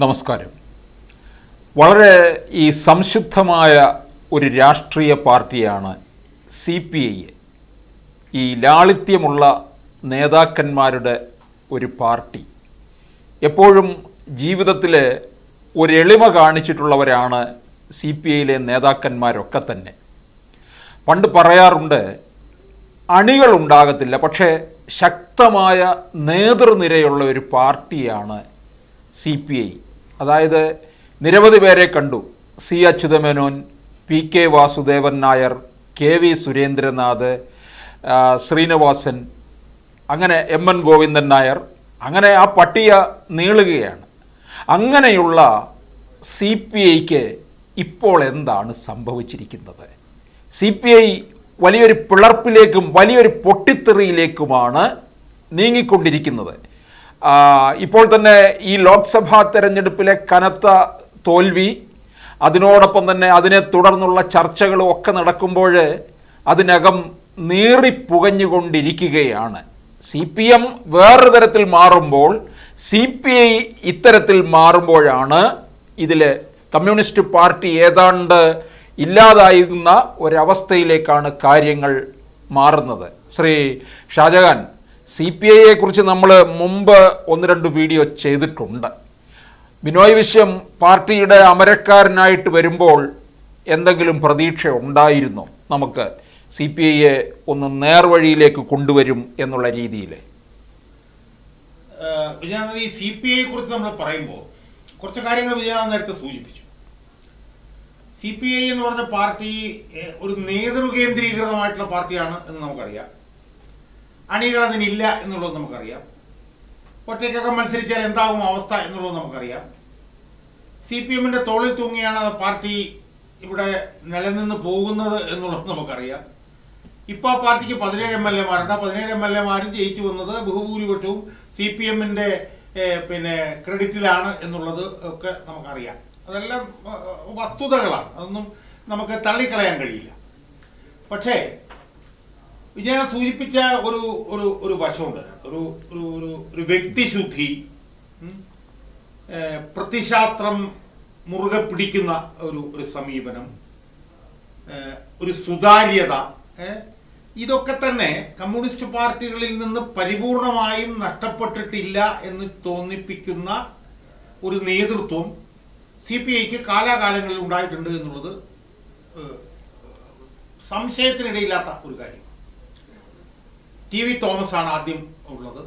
നമസ്കാരം. വളരെ ഈ സംശുദ്ധമായ ഒരു രാഷ്ട്രീയ പാർട്ടിയാണ് സി പി ഐ. ഈ ലാളിത്യമുള്ള നേതാക്കന്മാരുടെ ഒരു പാർട്ടി. എപ്പോഴും ജീവിതത്തിൽ ഒരെളിമ കാണിച്ചിട്ടുള്ളവരാണ് സി പി ഐയിലെ നേതാക്കന്മാരൊക്കെ തന്നെ. പണ്ട് പറയാറുണ്ട് അണികളുണ്ടാകത്തില്ല പക്ഷേ ശക്തമായ നേതൃനിരയുള്ള ഒരു പാർട്ടിയാണ് സി പി ഐ. അതായത് നിരവധി പേരെ കണ്ടു. C Achutha Menon P K Vasudevan Nair K V Surendranath Sreenivasan അങ്ങനെ എം എൻ ഗോവിന്ദൻ നായർ. അങ്ങനെ ആ പട്ടിക നീളുകയാണ്. അങ്ങനെയുള്ള സി പി ഐക്ക് ഇപ്പോൾ എന്താണ് സംഭവിച്ചിരിക്കുന്നത്? സി പി ഐ വലിയൊരു പിളർപ്പിലേക്കും വലിയൊരു പൊട്ടിത്തെറിയിലേക്കുമാണ് നീങ്ങിക്കൊണ്ടിരിക്കുന്നത്. ഇപ്പോൾ തന്നെ ഈ ലോക്സഭാ തെരഞ്ഞെടുപ്പിലെ കനത്ത തോൽവി അതിനോടൊപ്പം തന്നെ അതിനെ തുടർന്നുള്ള ചർച്ചകളും ഒക്കെ നടക്കുമ്പോൾ അതിനകം നീറിപ്പുകഞ്ഞുകൊണ്ടിരിക്കുകയാണ് സി പി എം വേറൊരു തരത്തിൽ മാറുമ്പോൾ സി പി ഐ ഇത്തരത്തിൽ മാറുമ്പോഴാണ് ഇതിൽ കമ്മ്യൂണിസ്റ്റ് പാർട്ടി ഏതാണ്ട് ഇല്ലാതായിരുന്ന ഒരവസ്ഥയിലേക്കാണ് കാര്യങ്ങൾ മാറുന്നത്. ശ്രീ ഷാജഹാൻ സി പി ഐയെ കുറിച്ച് നമ്മൾ മുമ്പ് ഒന്ന് രണ്ട് വീഡിയോ ചെയ്തിട്ടുണ്ട്. ബിനോയ് വിശ്വം പാർട്ടിയുടെ അമരക്കാരനായിട്ട് വരുമ്പോൾ എന്തെങ്കിലും പ്രതീക്ഷ ഉണ്ടായിരുന്നോ? നമുക്ക് സി പി ഐയെ ഒന്ന് നേർവഴിയിലേക്ക് കൊണ്ടുവരും എന്നുള്ള രീതിയിൽ ഈ സി പി ഐയെ കുറിച്ച് നമ്മൾ പറയുമ്പോൾ കുറച്ച് കാര്യങ്ങൾ വിജയാനന്ദ നേരത്തെ സൂചിപ്പിച്ചു. സി പി ഐ എന്ന് പറഞ്ഞ പാർട്ടി ഒരു നേതൃകേന്ദ്രീകൃതമായിട്ടുള്ള പാർട്ടിയാണ് എന്ന് നമുക്കറിയാം. അണികൾ അതിനില്ല എന്നുള്ളത് നമുക്കറിയാം. ഒറ്റയ്ക്കൊക്കെ മത്സരിച്ചാൽ എന്താകും അവസ്ഥ എന്നുള്ളത് നമുക്കറിയാം. സി പി എമ്മിന്റെ തോളിൽ തൂങ്ങിയാണ് പാർട്ടി ഇവിടെ നിലനിന്ന് പോകുന്നത് എന്നുള്ളത് നമുക്കറിയാം. ഇപ്പൊ ആ പാർട്ടിക്ക് പതിനേഴ് എം എൽ എമാരുണ്ട്. ആ പതിനേഴ് എം എൽ എമാരും ജയിച്ചു വന്നത് ബഹുഭൂരിപക്ഷവും സി പി എമ്മിന്റെ പിന്നെ ക്രെഡിറ്റിലാണ് എന്നുള്ളത് ഒക്കെ നമുക്കറിയാം. അതെല്ലാം വസ്തുതകളാണ്. അതൊന്നും നമുക്ക് തള്ളിക്കളയാൻ കഴിയില്ല. പക്ഷേ വിജയ സൂചിപ്പിച്ച ഒരു ഒരു ഒരു വശമുണ്ട്. ഒരു ഒരു ഒരു ഒരു വ്യക്തിശുദ്ധി പ്രതിശാസ്ത്രം മുറുകെ പിടിക്കുന്ന ഒരു ഒരു സമീപനം ഒരു സുതാര്യത ഇതൊക്കെ തന്നെ കമ്മ്യൂണിസ്റ്റ് പാർട്ടികളിൽ നിന്ന് പരിപൂർണമായും നഷ്ടപ്പെട്ടിട്ടില്ല എന്ന് തോന്നിപ്പിക്കുന്ന ഒരു നേതൃത്വം സി പി ഐക്ക് കാലാകാലങ്ങളിൽ ഉണ്ടായിട്ടുണ്ട് എന്നുള്ളത് സംശയത്തിനിടയില്ലാത്ത ഒരു കാര്യം. ടി വി തോമസ് ആണ് ആദ്യം ഉള്ളത്.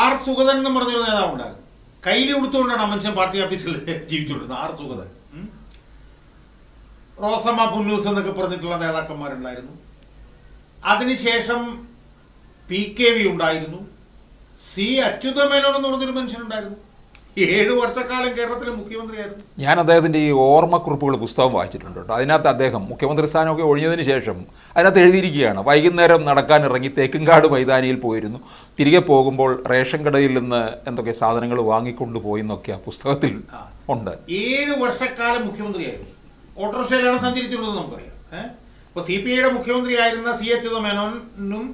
ആർ സുഗതൻ എന്ന് പറഞ്ഞൊരു നേതാവ് ഉണ്ടായിരുന്നു കയ്യിൽ കൊടുത്തുകൊണ്ടാണ് മനുഷ്യൻ പാർട്ടി ഓഫീസിൽ ജീവിച്ചുകൊണ്ടിരുന്നത്. ആർ സുഗതൻ. റോസമ്മ പുന്നൂസ് എന്നൊക്കെ പറഞ്ഞിട്ടുള്ള നേതാക്കന്മാരുണ്ടായിരുന്നു. അതിനുശേഷം പി കെ വി ഉണ്ടായിരുന്നു. സി അച്യുതമേനോൻ എന്ന് പറഞ്ഞൊരു മനുഷ്യനുണ്ടായിരുന്നു. ഏഴു വർഷക്കാലം കേരളത്തിലെ മുഖ്യമന്ത്രിയായിരുന്നു. ഞാൻ അദ്ദേഹത്തിന്റെ ഈ ഓർമ്മക്കുറിപ്പുകൾ പുസ്തകം വായിച്ചിട്ടുണ്ട് കേട്ടോ. അതിനകത്ത് അദ്ദേഹം മുഖ്യമന്ത്രി സ്ഥാനമൊക്കെ ഒഴിഞ്ഞതിന് ശേഷം അതിനകത്ത് എഴുതിയിരിക്കുകയാണ് വൈകുന്നേരം നടക്കാനിറങ്ങി തേക്കുംകാട് മൈതാനിയിൽ പോയിരുന്നു. തിരികെ പോകുമ്പോൾ റേഷൻ കടയിൽ നിന്ന് എന്തൊക്കെ സാധനങ്ങൾ വാങ്ങിക്കൊണ്ടു പോയി എന്നൊക്കെ ആ പുസ്തകത്തിൽ ഉണ്ട്. ഏഴ് വർഷക്കാലം മുഖ്യമന്ത്രിയായിരുന്നു. ഓട്ടോറിക്ഷയിലാണ് സഞ്ചരിച്ചിട്ടുള്ളത് നമുക്കറിയാം. അപ്പൊ സി പി ഐയുടെ മുഖ്യമന്ത്രിയായിരുന്ന സി എച്ച് മേനോനും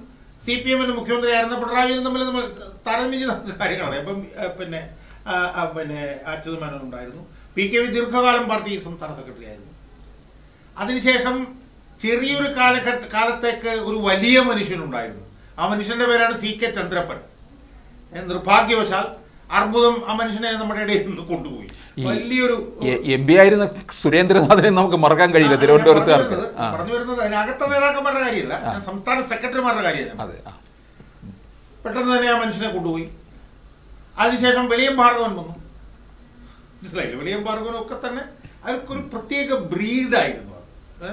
സി പി എമ്മിന്റെ മുഖ്യമന്ത്രിയായിരുന്ന പിണറായി വിജയനും തമ്മിൽ നമ്മൾ താരതമ്യം ചെയ്ത കാര്യങ്ങളാണ്. പിന്നെ പിന്നെ അച്യുത മേനോൻ ഉണ്ടായിരുന്നു. പി കെ വി ദീർഘകാലം പാർട്ടി സംസ്ഥാന സെക്രട്ടറി ആയിരുന്നു. അതിനുശേഷം ചെറിയൊരു കാലഘട്ട കാലത്തേക്ക് ഒരു വലിയ മനുഷ്യനുണ്ടായിരുന്നു ആ മനുഷ്യന്റെ പേരാണ് സി കെ ചന്ദ്രപ്പൻ. നിർഭാഗ്യവശാൽ അർബുദം ആ മനുഷ്യനെ നമ്മുടെ ഇടയിൽ നിന്ന് കൊണ്ടുപോയി. വലിയൊരു എം പി ആയിരുന്ന സുരേന്ദ്രനാഥനെ നമുക്ക് മറക്കാൻ കഴിയില്ല തിരുവനന്തപുരത്ത് തിരുവനന്തപുരത്തുകാർക്ക്. പറഞ്ഞു വരുന്നത് അതിനകത്ത് നേതാക്കന്മാരുടെ കാര്യമല്ല. സംസ്ഥാന സെക്രട്ടറിമാരുടെ കാര്യമല്ല. പെട്ടെന്ന് തന്നെ ആ മനുഷ്യനെ കൊണ്ടുപോയി. അതിനുശേഷം വെളിയം ഭാർഗവൻ വന്നു. മനസ്സിലായില്ല? വെളിയം ഭാർഗവനും ഒക്കെ തന്നെ അവർക്കൊരു പ്രത്യേക ബ്രീഡായിരുന്നു അത്?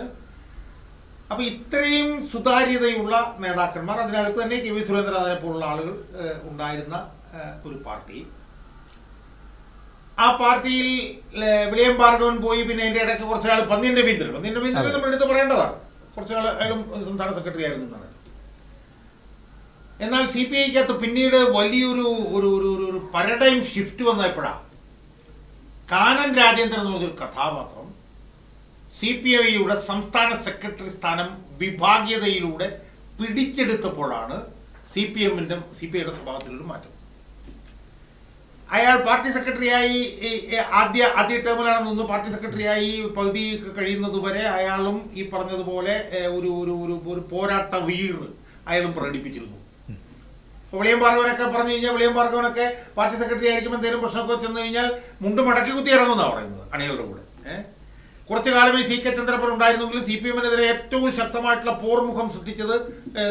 അപ്പൊ ഇത്രയും സുതാര്യതയുള്ള നേതാക്കന്മാർ അതിനകത്ത് തന്നെ കെ വി സുരേന്ദ്രനാഥനെ പോലുള്ള ആളുകൾ ഉണ്ടായിരുന്ന ഒരു പാർട്ടി. ആ പാർട്ടിയിൽ വിളിയം ഭാർഗവൻ പോയി പിന്നെ അതിന്റെ ഇടയ്ക്ക് കുറച്ചാൾ പന്നിൻ രവീന്ദ്രൻ പന്നിൻ രവീന്ദ്രൻ നമ്മൾ എടുത്ത് പറയേണ്ടതാണ്. കുറച്ചാൾ അയാളും സംസ്ഥാന സെക്രട്ടറി ആയിരുന്നു എന്നാണ്. എന്നാൽ സി പി ഐക്കകത്ത് പിന്നീട് വലിയൊരു ഒരു ഒരു ഒരു പരഡൈം ഷിഫ്റ്റ് വന്നപ്പോഴാണ് കാനൻ രാജേന്ദ്രൻ എന്ന് പറഞ്ഞൊരു കഥാപാത്രം സി പി ഐയുടെ സംസ്ഥാന സെക്രട്ടറി സ്ഥാനം വിഭാഗീയതയിലൂടെ പിടിച്ചെടുത്തപ്പോഴാണ് സി പി എമ്മിന്റെ സി പി ഐയുടെ സ്വഭാവത്തിലൊരു മാറ്റം. അയാൾ പാർട്ടി സെക്രട്ടറിയായി ആദ്യ ആദ്യ ടേമിലാണ് നിന്ന് പാർട്ടി സെക്രട്ടറിയായി പകുതി കഴിയുന്നത് വരെ അയാളും ഈ പറഞ്ഞതുപോലെ ഒരു ഒരു ഒരു പോരാട്ട വീർ അയാളും പ്രകടിപ്പിച്ചിരുന്നു. വെളിയം പാർഗവനൊക്കെ പറഞ്ഞു കഴിഞ്ഞാൽ വിളിയം പാർഗവനൊക്കെ പാർട്ടി സെക്രട്ടറി ആയിരിക്കുമ്പോൾ എന്തെങ്കിലും പ്രശ്നമൊക്കെ ചെന്ന് കഴിഞ്ഞാൽ മുണ്ട് മടക്കി കുത്തി ഇറങ്ങുന്നതാണ് പറയുന്നത് അണികളുടെ കൂടെ. കുറച്ചു കാലമേ സി കെ ചന്ദ്രപ്പൻ ഉണ്ടായിരുന്നെങ്കിലും സി പി എമ്മിനെതിരെ ഏറ്റവും ശക്തമായിട്ടുള്ള പോർമുഖം സൃഷ്ടിച്ചത്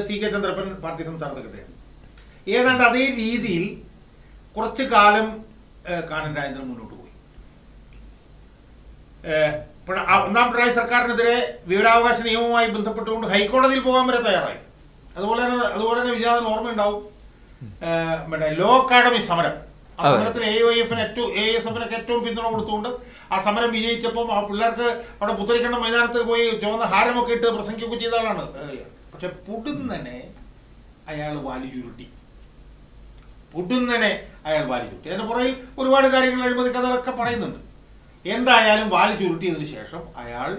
സി കെ ചന്ദ്രപ്പൻ പാർട്ടി സംസ്ഥാന സെക്രട്ടറിയാണ്. ഏതാണ്ട് അതേ രീതിയിൽ കുറച്ചു കാലം കാനൻ രാജേന്ദ്രൻ മുന്നോട്ട് പോയി. ഒന്നാം പിണറായി സർക്കാരിനെതിരെ വിവരാവകാശ നിയമവുമായി ബന്ധപ്പെട്ടുകൊണ്ട് ഹൈക്കോടതിയിൽ പോകാൻ വരെ തയ്യാറായി. അതുപോലെ തന്നെ അതുപോലെ തന്നെ വിജയാദൻ ഓർമ്മയുണ്ടാവും. മറ്റേ ലോ അക്കാഡമി സമരം. ആ. സമരത്തിൽ എ എഫിന് ഏറ്റവും എ എസ് എഫിനൊക്കെ ഏറ്റവും പിന്തുണ കൊടുത്തുകൊണ്ട് ആ സമരം വിജയിച്ചപ്പോൾ ആ പിള്ളേർക്ക് അവിടെ പുത്തരിക്കണ്ട മൈതാനത്ത് പോയി ചുവന്ന ഹാരമൊക്കെ ഇട്ട് പ്രസംഗിക്കുകയൊക്കെ ചെയ്ത ആളാണ്. പക്ഷെ പുടുന്നനെ അയാൾ വാലി ചുരുട്ടി. പുടുന്നനെ അയാൾ വാലി ചുരുട്ടി. അതിന് പുറകിൽ ഒരുപാട് കാര്യങ്ങൾ അഴിമതി കഥകളൊക്കെ പറയുന്നുണ്ട്. എന്തായാലും വാലി ചുരുട്ടിയതിനു ശേഷം അയാൾ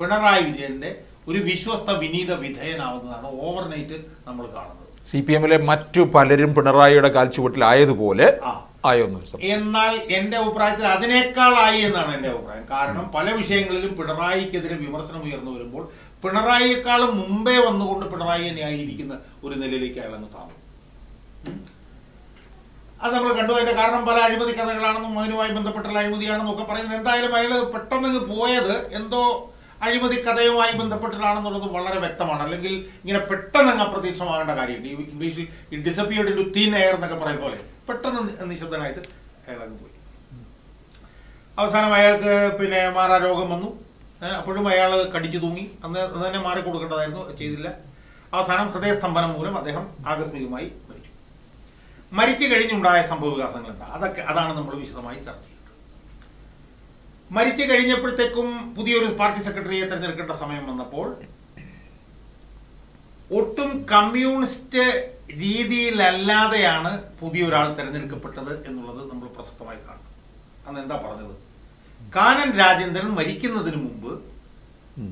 പിണറായി വിജയന്റെ ഒരു വിശ്വസ്ത വിനീത വിധേയനാവുന്നതാണ് ഓവർനൈറ്റ് നമ്മൾ കാണുന്നത്. സി പി എമ്മിലെ മറ്റു പലരും പിണറായിയുടെ കാൽച്ചുവട്ടിലായതുപോലെ ആയൊന്നും എന്നാൽ എന്റെ അഭിപ്രായത്തിൽ അതിനേക്കാളായി എന്നാണ് എന്റെ അഭിപ്രായം. കാരണം പല വിഷയങ്ങളിലും പിണറായിക്കെതിരെ വിമർശനം ഉയർന്നു വരുമ്പോൾ പിണറായിയെക്കാളും മുമ്പേ വന്നുകൊണ്ട് പിണറായി തന്നെ ആയിരിക്കുന്ന ഒരു നിലയിലേക്ക് അയാൾ അങ്ങ് താന്നു അത് നമ്മൾ കണ്ടു. അതിന്റെ കാരണം പല അഴിമതി കഥകളാണെന്നും അതിനുമായി ബന്ധപ്പെട്ടുള്ള അഴിമതിയാണെന്നും ഒക്കെ പറയുന്നത്. എന്തായാലും അയാൾ പെട്ടെന്ന് പോയത് എന്തോ അഴിമതി കഥയുമായി ബന്ധപ്പെട്ടിട്ടാണെന്നുള്ളത് വളരെ വ്യക്തമാണ്. അല്ലെങ്കിൽ ഇങ്ങനെ പെട്ടെന്ന് അപ്രത്യക്ഷമാകേണ്ട കാര്യമുണ്ട് ഈ ഇംഗ്ലീഷിൽ ഈ ഡിസപ്പിയർഡ് ടു തീൻ എയർ എന്നൊക്കെ പറയും പോലെ പെട്ടെന്ന് നിശബ്ദനായിട്ട് അയാൾ പോയി. അവസാനം അയാൾക്ക് പിന്നെ മാറാ രോഗം വന്നു. അപ്പോഴും അയാൾ കടിച്ചു തൂങ്ങി. അന്ന് അന്ന് തന്നെ മാറി കൊടുക്കേണ്ടതായിരുന്നു ചെയ്തില്ല. അവസാനം ഹൃദയസ്തംഭനം മൂലം അദ്ദേഹം ആകസ്മികമായി മരിച്ചു. മരിച്ചു കഴിഞ്ഞുണ്ടായ സംഭവ വികാസങ്ങൾ എന്താ? അതൊക്കെ അതാണ് നമ്മൾ വിശദമായി ചർച്ച ചെയ്യുന്നത്. മരിച്ചു കഴിഞ്ഞപ്പോഴത്തേക്കും പുതിയൊരു പാർട്ടി സെക്രട്ടറിയെ തെരഞ്ഞെടുക്കേണ്ട സമയം വന്നപ്പോൾ ഒട്ടും കമ്മ്യൂണിസ്റ്റ് രീതിയിലല്ലാതെയാണ് പുതിയൊരാൾ തെരഞ്ഞെടുക്കപ്പെട്ടത് എന്നുള്ളത് നമ്മൾ പ്രസക്തമായി കാണും. അന്ന് എന്താ പറഞ്ഞത്? കാനൻ രാജേന്ദ്രൻ മരിക്കുന്നതിന് മുമ്പ് ഉം.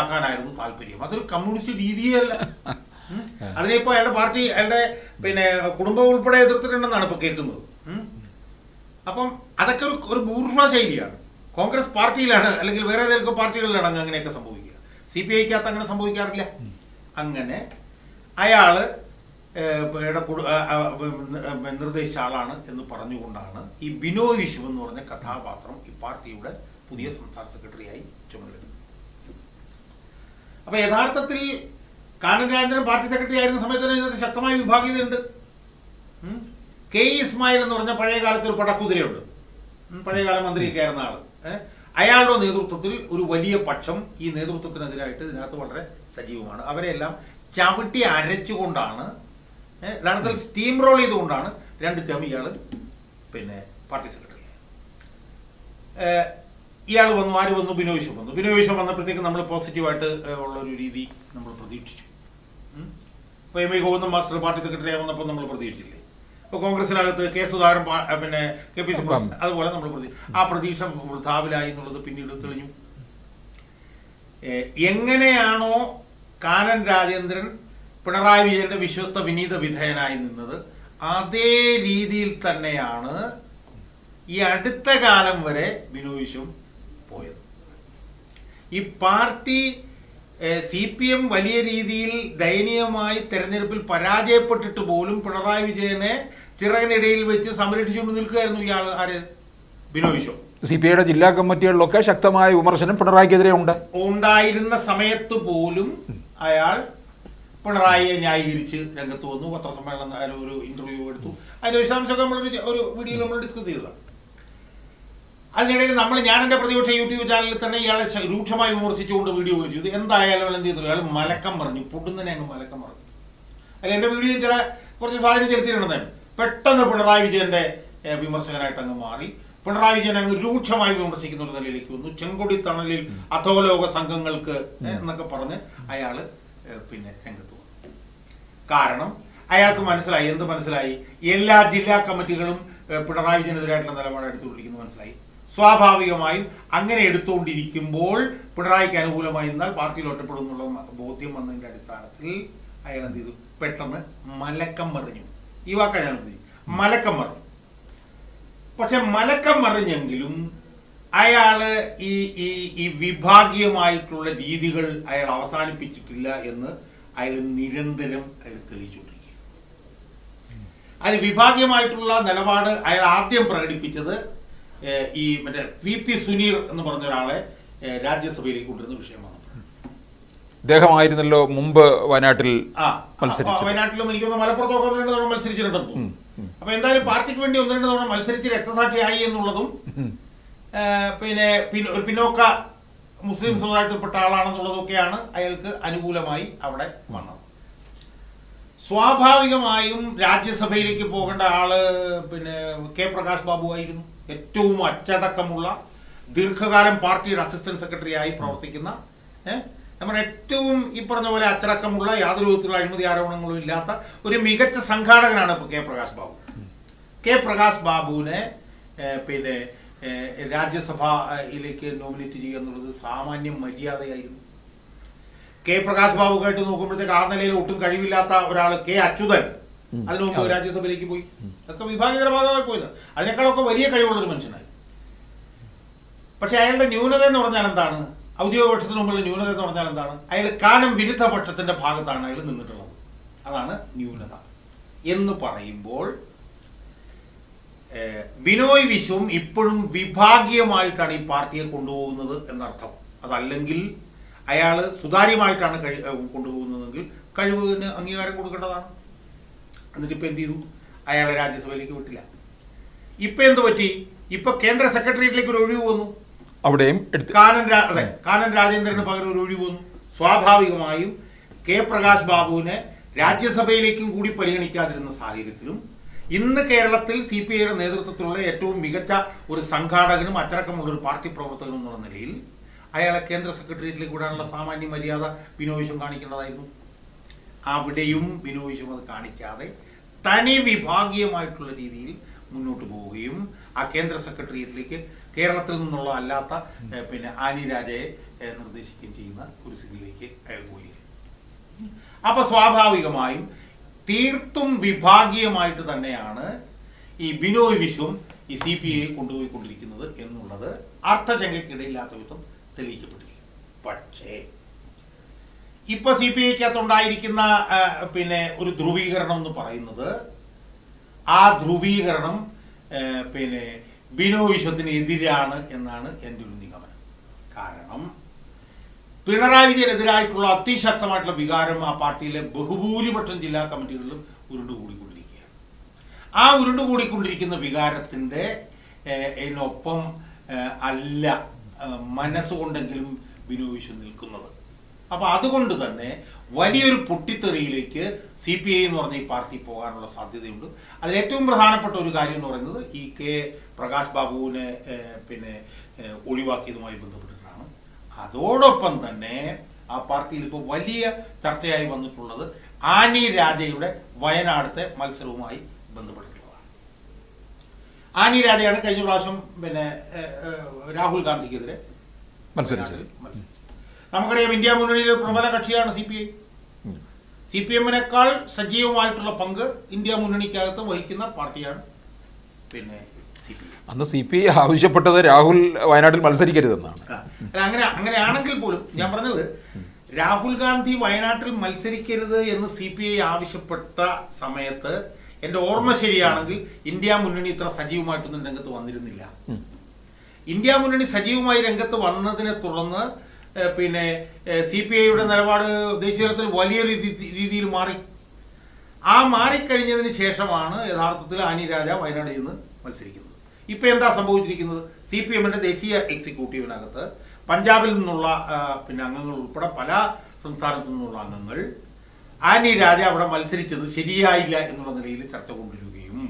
ആക്കാനായിരുന്നു താല്പര്യം. അതൊരു കമ്മ്യൂണിസ്റ്റ് രീതിയല്ല അതിനെ അതിനിപ്പോ അയാളുടെ പാർട്ടി അയാളുടെ പിന്നെ കുടുംബം ഉൾപ്പെടെ എതിർത്തിട്ടുണ്ടെന്നാണ് ഇപ്പൊ കേൾക്കുന്നത്. അപ്പം അതൊക്കെ ഒരു ഒരു ബൂർഷ ശൈലിയാണ്. കോൺഗ്രസ് പാർട്ടിയിലാണ് അല്ലെങ്കിൽ വേറെ ഏതെങ്കിലും പാർട്ടികളിലാണ് അങ്ങ് അങ്ങനെയൊക്കെ സംഭവിക്കുക. സി പി ഐക്കകത്ത് അങ്ങനെ സംഭവിക്കാറില്ല. അങ്ങനെ അയാൾ നിർദ്ദേശിച്ച ആളാണ് എന്ന് പറഞ്ഞുകൊണ്ടാണ് ഈ ബിനോയ് വിശ്വ എന്ന് പറഞ്ഞ കഥാപാത്രം ഈ പാർട്ടിയുടെ പുതിയ സംസ്ഥാന സെക്രട്ടറിയായി ചുമതലയെടുത്തത് അപ്പൊ യഥാർത്ഥത്തിൽ കാനൻ രാജേന്ദ്രൻ പാർട്ടി സെക്രട്ടറി ആയിരുന്ന സമയത്ത് തന്നെ ഇതിനകത്ത് ശക്തമായ വിഭാഗീയതയുണ്ട്. കെ ഇസ്മായിൽ എന്ന് പറഞ്ഞ പഴയ കാലത്ത് ഒരു പടക്കുതിരയുണ്ട്. പഴയകാല മന്ത്രിയൊക്കെ ആയിരുന്ന ആൾ. അയാളുടെ നേതൃത്വത്തിൽ ഒരു വലിയ പക്ഷം ഈ നേതൃത്വത്തിനെതിരായിട്ട് ഇതിനകത്ത് വളരെ സജീവമാണ്. അവരെല്ലാം ചവിട്ടി അരച്ചുകൊണ്ടാണ് യഥാർത്ഥത്തിൽ സ്റ്റീം റോൾ ചെയ്തുകൊണ്ടാണ് രണ്ട് ടേം ഇയാൾ പിന്നെ പാർട്ടി സെക്രട്ടറി ഇയാൾ വന്നു ആര് വന്നു? ബിനോയ് വന്നു. ബിനോയ് വിശ്വം വന്നപ്പോഴത്തേക്ക് നമ്മൾ പോസിറ്റീവായിട്ട് ഉള്ള ഒരു രീതി നമ്മൾ പ്രതീക്ഷിച്ചു. ഉം. M I Govindan master party secretary വന്നപ്പോൾ നമ്മൾ പ്രതീക്ഷിച്ചില്ലേ. ഇപ്പൊ കോൺഗ്രസിനകത്ത് കെ സുധാകരൻ പിന്നെ കെ പി സി അതുപോലെ നമ്മൾ പ്രതീ ആ പ്രതീക്ഷ വൃഥാവിലായി എന്നുള്ളത് പിന്നീട് തെളിഞ്ഞു. എങ്ങനെയാണോ കാനൻ രാജേന്ദ്രൻ പിണറായി വിജയന്റെ വിശ്വസ്ത വിനീത വിധേയനായി നിന്നത് അതേ രീതിയിൽ തന്നെയാണ് ഈ അടുത്ത കാലം വരെ ബിനോയിഷും പോയത്. ഈ പാർട്ടി സി പി എം വലിയ രീതിയിൽ ദയനീയമായി തെരഞ്ഞെടുപ്പിൽ പരാജയപ്പെട്ടിട്ട് പോലും പിണറായി വിജയനെ ചിറകിനിടയിൽ വെച്ച് സംരക്ഷിച്ചുകൊണ്ട് നിൽക്കുകയായിരുന്നു ഇയാൾ ആര്? ബിനോ വിശ്വം. സി പി ഐയുടെ ജില്ലാ കമ്മിറ്റികളിലൊക്കെ ശക്തമായ വിമർശനം പിണറായിക്കെതിരെ ഉണ്ട്. ഉണ്ടായിരുന്ന സമയത്ത് പോലും അയാൾ പിണറായിയെ ന്യായീകരിച്ച് രംഗത്ത് വന്നു. പത്രസമ്മേളനം ഒരു ഇന്റർവ്യൂ എടുത്തു. അതിന്റെ വിശദാംശമൊക്കെ നമ്മൾ ഒരു വീഡിയോ നമ്മൾ ഡിസ്കസ് ചെയ്തതാണ് അതിനിടയിൽ നമ്മൾ ഞാൻ എന്റെ പ്രതിപക്ഷ യൂട്യൂബ് ചാനലിൽ തന്നെ ഇയാളെ രൂക്ഷമായി വിമർശിച്ചുകൊണ്ട് വീഡിയോ വിളിച്ചു ഇത് എന്തായാലും എന്ത് ചെയ്തു? അയാൾ മലക്കം പറഞ്ഞു പൊടുന്നതിനെ അങ്ങ് മലക്കം പറഞ്ഞു അല്ല എന്റെ വീഡിയോ ചില കുറച്ച് സാധനം ചെലുത്തിയിട്ടുണ്ടായിരുന്നു പെട്ടെന്ന് പിണറായി വിജയന്റെ വിമർശകനായിട്ട് അങ്ങ് മാറി. പിണറായി വിജയൻ അങ്ങ് രൂക്ഷമായി വിമർശിക്കുന്ന ഒരു നിലയിലേക്ക് വന്നു. ചെങ്കൊടി തണലിൽ അധോലോക സംഘങ്ങൾക്ക് എന്നൊക്കെ പറഞ്ഞ് അയാൾ പിന്നെ രംഗത്ത് വന്നു. കാരണം അയാൾക്ക് മനസ്സിലായി. എന്ത് മനസ്സിലായി? എല്ലാ ജില്ലാ കമ്മിറ്റികളും പിണറായി വിജയനെതിരായിട്ടുള്ള നിലപാട് എടുത്തുകൊണ്ടിരിക്കുന്നു മനസ്സിലായി. സ്വാഭാവികമായും അങ്ങനെ എടുത്തുകൊണ്ടിരിക്കുമ്പോൾ പിണറായിക്ക് അനുകൂലമായി എന്നാൽ പാർട്ടിയിൽ ഒറ്റപ്പെടും എന്നുള്ള ബോധ്യം വന്നതിന്റെ അടിസ്ഥാനത്തിൽ അയാൾ എന്ത് ചെയ്തു? പെട്ടെന്ന് മലക്കം മറിഞ്ഞു. ഈ വാക്കാ ഞാൻ. മലക്കം മറിഞ്ഞു. പക്ഷെ മലക്കം മറിഞ്ഞെങ്കിലും അയാൾ ഈ ഈ ഈ വിഭാഗീയമായിട്ടുള്ള രീതികൾ അയാൾ അവസാനിപ്പിച്ചിട്ടില്ല എന്ന് അയാൾ നിരന്തരം അയാൾ തെളിയിച്ചുകൊണ്ടിരിക്കുക അതിൽ വിഭാഗീയമായിട്ടുള്ള നിലപാട് അയാൾ ആദ്യം പ്രകടിപ്പിച്ചത് ഈ മറ്റേ വി പി സുനീർ എന്ന് പറഞ്ഞ ഒരാളെ രാജ്യസഭയിലേക്ക് കൊണ്ടുവരുന്ന വിഷയമാണ്. ഇദ്ദേഹമായിരുന്നല്ലോ മുമ്പ് വയനാട്ടിൽ വയനാട്ടിലും എനിക്ക് മലപ്പുറത്തൊക്കെ ഒന്ന് രണ്ട് തവണ മത്സരിച്ചിട്ടുണ്ടെന്നും അപ്പൊ എന്തായാലും പാർട്ടിക്ക് വേണ്ടി ഒന്ന് രണ്ട് തവണ മത്സരിച്ച് രക്തസാക്ഷിയായി എന്നുള്ളതും പിന്നെ പിന്ന- ഒരു പിന്നോക്ക മുസ്ലിം സമുദായത്തിൽപ്പെട്ട ആളാണെന്നുള്ളതൊക്കെയാണ് അയാൾക്ക് അനുകൂലമായി അവിടെ വന്നത്. സ്വാഭാവികമായും രാജ്യസഭയിലേക്ക് പോകേണ്ട ആൾ പിന്നെ കെ പ്രകാശ് ബാബു ആയിരുന്നു. ഏറ്റവും അച്ചടക്കമുള്ള ദീർഘകാലം പാർട്ടിയുടെ അസിസ്റ്റന്റ് സെക്രട്ടറി ആയി പ്രവർത്തിക്കുന്ന ഏഹ്, നമ്മുടെ ഏറ്റവും ഈ പറഞ്ഞ പോലെ അച്ചടക്കമുള്ള യാതൊരു വിധത്തിലുള്ള അഴിമതി ആരോപണങ്ങളും ഇല്ലാത്ത ഒരു മികച്ച സംഘാടകനാണ് ഇപ്പോൾ കെ പ്രകാശ് ബാബു. കെ പ്രകാശ് ബാബുവിനെ പിന്നെ രാജ്യസഭയിലേക്ക് നോമിനേറ്റ് ചെയ്യുക എന്നുള്ളത് സാമാന്യ മര്യാദയായിരുന്നു. കെ പ്രകാശ് ബാബു കേട്ട് നോക്കുമ്പോഴത്തേക്ക് ആ നിലയിൽ ഒട്ടും കഴിവില്ലാത്ത ഒരാൾ കെ അച്യുതൻ. അതിനു മുമ്പ്. രാജ്യസഭയിലേക്ക് പോയി. അതൊക്കെ വിഭാഗീയതയുടെ ഭാഗമായി പോയത്. അതിനേക്കാളൊക്കെ വലിയ കഴിവുള്ള ഒരു മനുഷ്യനായി. പക്ഷെ അയാളുടെ ന്യൂനത എന്ന് പറഞ്ഞാൽ എന്താണ്? ഔദ്യോഗിക പക്ഷത്തിന് മുമ്പുള്ള ന്യൂനത എന്ന് പറഞ്ഞാൽ എന്താണ്? അയാൾ കാനം വിരുദ്ധ പക്ഷത്തിന്റെ ഭാഗത്താണ് അയാൾ നിന്നിട്ടുള്ളത്. അതാണ് ന്യൂനത. എന്ന് പറയുമ്പോൾ ബിനോയ് വിശ്വം ഇപ്പോഴും വിഭാഗീയമായിട്ടാണ് ഈ പാർട്ടിയെ കൊണ്ടുപോകുന്നത് എന്നർത്ഥം. അതല്ലെങ്കിൽ അയാൾ സുതാര്യമായിട്ടാണ് കഴി കൊണ്ടുപോകുന്നതെങ്കിൽ കഴിവിന് അംഗീകാരം കൊടുക്കേണ്ടതാണ്. എന്നിട്ട് ഇപ്പൊ എന്ത് ചെയ്തു? അയാളെ രാജ്യസഭയിലേക്ക് വിട്ടില്ല. ഇപ്പൊ എന്ത് പറ്റി? ഇപ്പൊ കേന്ദ്ര സെക്രട്ടേറിയറ്റിലേക്ക് ഒരു ഒഴിവ് വന്നു. അവിടെയും കാനൻ അതെ കാനൻ രാജേന്ദ്രന് പകരം ഒരു ഒഴിവ് വന്നു സ്വാഭാവികമായും കെ പ്രകാശ് ബാബുവിനെ രാജ്യസഭയിലേക്കും കൂടി പരിഗണിക്കാതിരുന്ന സാഹചര്യത്തിലും ഇന്ന് കേരളത്തിൽ സി പി ഐയുടെ നേതൃത്വത്തിലുള്ള ഏറ്റവും മികച്ച ഒരു സംഘാടകനും അച്ചടക്കമുള്ള ഒരു പാർട്ടി പ്രവർത്തകനും എന്നുള്ള നിലയിൽ അയാളെ കേന്ദ്ര സെക്രട്ടേറിയറ്റിലേക്ക് കൂടാനുള്ള സാമാന്യ മര്യാദ ബിനോയിഷും കാണിക്കേണ്ടതായിരുന്നു. അവിടെയും ബിനോയിഷും അത് കാണിക്കാതെ തനി വിഭാഗീയമായിട്ടുള്ള രീതിയിൽ മുന്നോട്ട് പോവുകയും ആ കേന്ദ്ര സെക്രട്ടേറിയറ്റിലേക്ക് കേരളത്തിൽ നിന്നുള്ള അല്ലാത്ത പിന്നെ ആനി രാജയെ നിർദ്ദേശിക്കുകയും ചെയ്യുന്ന ഒരു സ്ഥിതിയിലേക്ക് അയാൾ പോയി അപ്പൊ സ്വാഭാവികമായും തീർത്തും വിഭാഗീയമായിട്ട് തന്നെയാണ് ഈ ബിനോയ് വിശ്വം ഈ സി പി ഐ കൊണ്ടുപോയിക്കൊണ്ടിരിക്കുന്നത് എന്നുള്ളത് അർത്ഥചങ്കയ്ക്കിടയില്ലാത്ത വിധം തെളിയിക്കപ്പെട്ടിരിക്കും പക്ഷേ ഇപ്പൊ സി പി ഐക്കകത്തുണ്ടായിരിക്കുന്ന പിന്നെ ഒരു ധ്രുവീകരണം എന്ന് പറയുന്നത് ആ ധ്രുവീകരണം പിന്നെ ബിനോ വിശ്വത്തിന് എതിരാണ് എന്നാണ് എന്റെ ഒരു നിഗമനം. കാരണം പിണറായി വിജയനെതിരായിട്ടുള്ള അതിശക്തമായിട്ടുള്ള വികാരം ആ പാർട്ടിയിലെ ബഹുഭൂരിപക്ഷം ജില്ലാ കമ്മിറ്റികളിലും ഉരുണ്ടുകൂടിക്കൊണ്ടിരിക്കുകയാണ്. ആ ഉരുണ്ടുകൂടിക്കൊണ്ടിരിക്കുന്ന വികാരത്തിന്റെ ഇതിനൊപ്പം അല്ല മനസ്സുകൊണ്ടെങ്കിലും ബിനു നിൽക്കുന്നത്. അപ്പോൾ അതുകൊണ്ട് തന്നെ വലിയൊരു പൊട്ടിത്തെറിയിലേക്ക് സി പി ഐ എന്ന് പറഞ്ഞ ഈ പാർട്ടി പോകാനുള്ള സാധ്യതയുണ്ട് അതിൽ ഏറ്റവും പ്രധാനപ്പെട്ട ഒരു കാര്യം എന്ന് പറയുന്നത് ഈ കെ പ്രകാശ് ബാബുവിനെ പിന്നെ ഒഴിവാക്കിയതുമായി ബന്ധപ്പെട്ടിട്ടാണ് അതോടൊപ്പം തന്നെ ആ പാർട്ടിയിൽ ഇപ്പോൾ വലിയ ചർച്ചയായി വന്നിട്ടുള്ളത് ആനി രാജയുടെ വയനാടത്തെ മത്സരവുമായി ബന്ധപ്പെട്ടിട്ടുള്ളതാണ് ആനി രാജയാണ് കഴിഞ്ഞ പ്രാവശ്യം പിന്നെ രാഹുൽ ഗാന്ധിക്കെതിരെ മത്സരിച്ചത്. നമുക്കറിയാം ഇന്ത്യ മുന്നണിയിലെ പ്രബല കക്ഷിയാണ് C P I. C P എമ്മിനേക്കാൾ സജീവമായിട്ടുള്ള പങ്ക് ഇന്ത്യ മുന്നണിക്കകത്ത് വഹിക്കുന്ന പാർട്ടിയാണ്. പിന്നെ സി പി ഐ. അന്ന് സി പി ഐ ആവശ്യപ്പെട്ടത് രാഹുൽ വയനാട്ടിൽ മത്സരിക്കരുതെന്നാണ്. അങ്ങനെ അങ്ങനെയാണെങ്കിൽ പോലും ഞാൻ പറഞ്ഞത് രാഹുൽ ഗാന്ധി വയനാട്ടിൽ മത്സരിക്കരുത് എന്ന് സി പി ഐ ആവശ്യപ്പെട്ട സമയത്ത് എന്റെ ഓർമ്മ ശരിയാണെങ്കിൽ ഇന്ത്യ മുന്നണി ഇത്ര സജീവമായിട്ടൊന്നും രംഗത്ത് വന്നിരുന്നില്ല. ഇന്ത്യ മുന്നണി സജീവമായി രംഗത്ത് വന്നതിനെ തുടർന്ന് പിന്നെ സി പി ഐയുടെ നിലപാട് ദേശീയ തലത്തിൽ വലിയ രീതി രീതിയിൽ മാറി. ആ മാറിക്കഴിഞ്ഞതിന് ശേഷമാണ് യഥാർത്ഥത്തിൽ ആനി രാജ വയനാട് ചെന്ന് മത്സരിക്കുന്നത്. ഇപ്പൊ എന്താ സംഭവിച്ചിരിക്കുന്നത്? സി പി എമ്മിന്റെ ദേശീയ എക്സിക്യൂട്ടീവിനകത്ത് പഞ്ചാബിൽ നിന്നുള്ള പിന്നെ അംഗങ്ങൾ ഉൾപ്പെടെ പല സംസ്ഥാനത്തു നിന്നുള്ള അംഗങ്ങൾ ആനി രാജ അവിടെ മത്സരിച്ചത് ശരിയായില്ല എന്നുള്ള നിലയിൽ ചർച്ച കൊണ്ടുവരികയും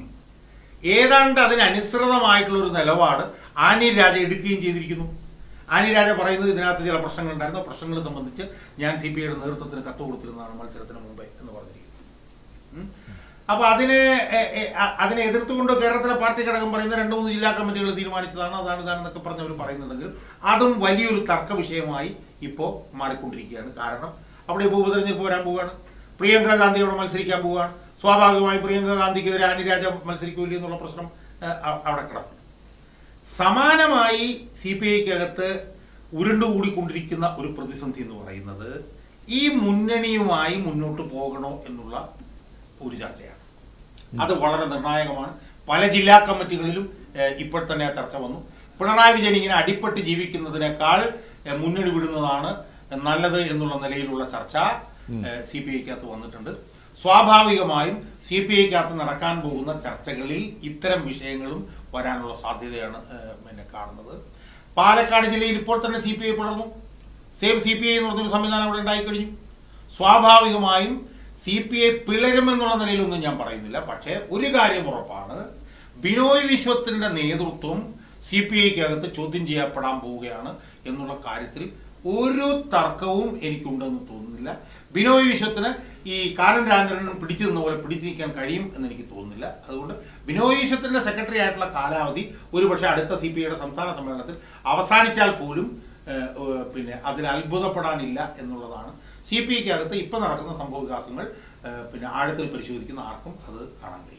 ഏതാണ്ട് അതിനനുസൃതമായിട്ടുള്ള ഒരു നിലപാട് ആനി രാജ എടുക്കുകയും ചെയ്തിരിക്കുന്നു. ആനി രാജ പറയുന്നത് ഇതിനകത്ത് ചില പ്രശ്നങ്ങൾ ഉണ്ടായിരുന്നു പ്രശ്നങ്ങൾ സംബന്ധിച്ച് ഞാൻ സി പി ഐയുടെ നേതൃത്വത്തിന് കത്ത് കൊടുത്തിരുന്നതാണ് മത്സരത്തിന് മുമ്പേ എന്ന് പറഞ്ഞിരിക്കുന്നത്. അപ്പൊ അതിനെ അതിനെ എതിർത്തുകൊണ്ട് കേരളത്തിലെ പാർട്ടി ഘടകം പറയുന്ന രണ്ട് മൂന്ന് ജില്ലാ കമ്മിറ്റികൾ തീരുമാനിച്ചതാണ്. അതാണ് ഇതാണെന്നൊക്കെ പറഞ്ഞവർ പറയുന്നുണ്ടെങ്കിൽ അതും വലിയൊരു തർക്ക വിഷയമായി ഇപ്പോൾ മാറിക്കൊണ്ടിരിക്കുകയാണ്. കാരണം അവിടെ ഉപതെരഞ്ഞെടുപ്പ് വരാൻ പോവുകയാണ്. പ്രിയങ്ക ഗാന്ധിയോട് മത്സരിക്കാൻ പോവുകയാണ്. സ്വാഭാവികമായി പ്രിയങ്ക ഗാന്ധിക്കെതിരെ ആനി രാജ മത്സരിക്കൂല എന്നുള്ള പ്രശ്നം അവിടെ കിടക്കും. സമാനമായി സി പി ഐക്കകത്ത് ഉരുണ്ടുകൂടിക്കൊണ്ടിരിക്കുന്ന ഒരു പ്രതിസന്ധി എന്ന് പറയുന്നത് ഈ മുന്നണിയുമായി മുന്നോട്ട് പോകണോ എന്നുള്ള ഒരു ചർച്ചയാണ്. അത് വളരെ നിർണായകമാണ്. പല ജില്ലാ കമ്മിറ്റികളിലും ഇപ്പോൾ തന്നെ ആ ചർച്ച വന്നു. പിണറായി വിജയൻ ഇങ്ങനെ അടിപ്പെട്ട് ജീവിക്കുന്നതിനേക്കാൾ മുന്നണി വിടുന്നതാണ് നല്ലത് എന്നുള്ള നിലയിലുള്ള ചർച്ച സി പി ഐക്കകത്ത് വന്നിട്ടുണ്ട്. സ്വാഭാവികമായും സി പി ഐക്കകത്ത് നടക്കാൻ പോകുന്ന ചർച്ചകളിൽ ഇത്തരം വിഷയങ്ങളും വരാനുള്ള സാധ്യതയാണ് പിന്നെ കാണുന്നത്. പാലക്കാട് ജില്ലയിൽ ഇപ്പോൾ തന്നെ സി പി ഐ പിളർന്നു സേവ് സി പി ഐ എന്ന് പറഞ്ഞൊരു സംവിധാനം അവിടെ ഉണ്ടായിക്കഴിഞ്ഞു സ്വാഭാവികമായും സി പി ഐ പിളരുമെന്നുള്ള നിലയിലൊന്നും ഞാൻ പറയുന്നില്ല. പക്ഷേ ഒരു കാര്യം ഉറപ്പാണ്. ബിനോയ് വിശ്വത്തിന്റെ നേതൃത്വം സി പി ഐക്കകത്ത് ചോദ്യം ചെയ്യപ്പെടാൻ പോവുകയാണ് എന്നുള്ള കാര്യത്തിൽ ഒരു തർക്കവും എനിക്കുണ്ടെന്ന് തോന്നുന്നില്ല. ബിനോയ് വിശ്വത്തിന് ഈ കാരൻ രാജേന്ദ്രനും പിടിച്ചു പോലെ പിടിച്ചു നിൽക്കാൻ കഴിയും എന്ന് എനിക്ക് തോന്നുന്നില്ല. അതുകൊണ്ട് ബിനോയ് വിശ്വത്തിന്റെ സെക്രട്ടറി ആയിട്ടുള്ള കാലാവധി ഒരുപക്ഷെ അടുത്ത സി പി ഐയുടെ സംസ്ഥാന സമ്മേളനത്തിൽ അവസാനിച്ചാൽ പോലും പിന്നെ അതിൽ അത്ഭുതപ്പെടാനില്ല എന്നുള്ളതാണ്. സി പി ഐക്കകത്ത് ഇപ്പം നടക്കുന്ന സംഭവ വികാസങ്ങൾ പിന്നെ ആഴത്തിൽ പരിശോധിക്കുന്ന ആർക്കും അത് കാണാൻ കഴിയും